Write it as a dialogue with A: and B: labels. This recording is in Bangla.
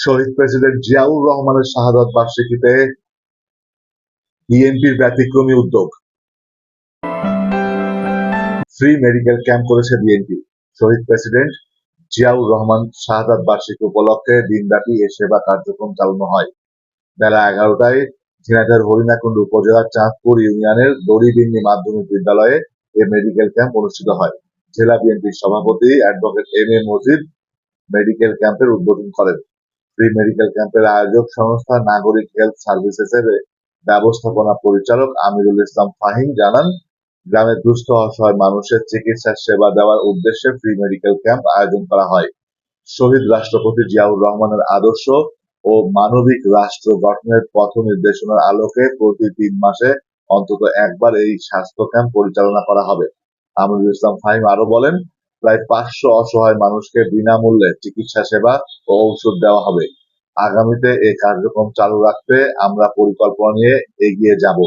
A: শহীদ প্রেসিডেন্ট জিয়াউর রহমানের শাহাদাত বার্ষিকীতে বিএনপির ব্যতিক্রমী উদ্যোগ। ফ্রি মেডিকেল ক্যাম্প করেছে বিএনপি। শহীদ প্রেসিডেন্ট জিয়াউর রহমান শাহাদাত বার্ষিকী উপলক্ষে দিনব্যাপী এ সেবা কার্যক্রম চালানো হয়। বেলা এগারোটায় ঝিনাইদহের হরিণাকুণ্ড উপজেলার চাঁদপুর ইউনিয়নের দড়িবিন্নি মাধ্যমিক বিদ্যালয়ে এ মেডিকেল ক্যাম্প অনুষ্ঠিত হয়। জেলা বিএনপির সভাপতি advocate M A Majid medical ক্যাম্পের উদ্বোধন করেন। ফ্রি মেডিকেল ক্যাম্পের আয়োজক সংস্থা নাগরিক হেলথ সার্ভিসেসের ব্যবস্থাপনা পরিচালক আমিরুল ইসলাম ফাহিম জানান গ্রামের দুস্থ অসহায় মানুষের চিকিৎসা সেবা দেওয়ার উদ্দেশ্যে ফ্রি মেডিকেল ক্যাম্প আয়োজন করা হয়। শহীদ রাষ্ট্রপতি জিয়াউর রহমানের আদর্শ ও মানবিক রাষ্ট্র গঠনের পথ নির্দেশনার আলোকে প্রতি তিন মাসে অন্তত একবার এই স্বাস্থ্য ক্যাম্প পরিচালনা করা হবে। আমিরুল ইসলাম ফাহিম আরও বলেন, প্রায় পাঁচশো অসহায় মানুষকে বিনামূল্যে চিকিৎসা সেবা ঔষধ দেওয়া হবে। আগামীতে এই কার্যক্রম চালু রাখতে আমরা পরিকল্পনা নিয়ে এগিয়ে যাব।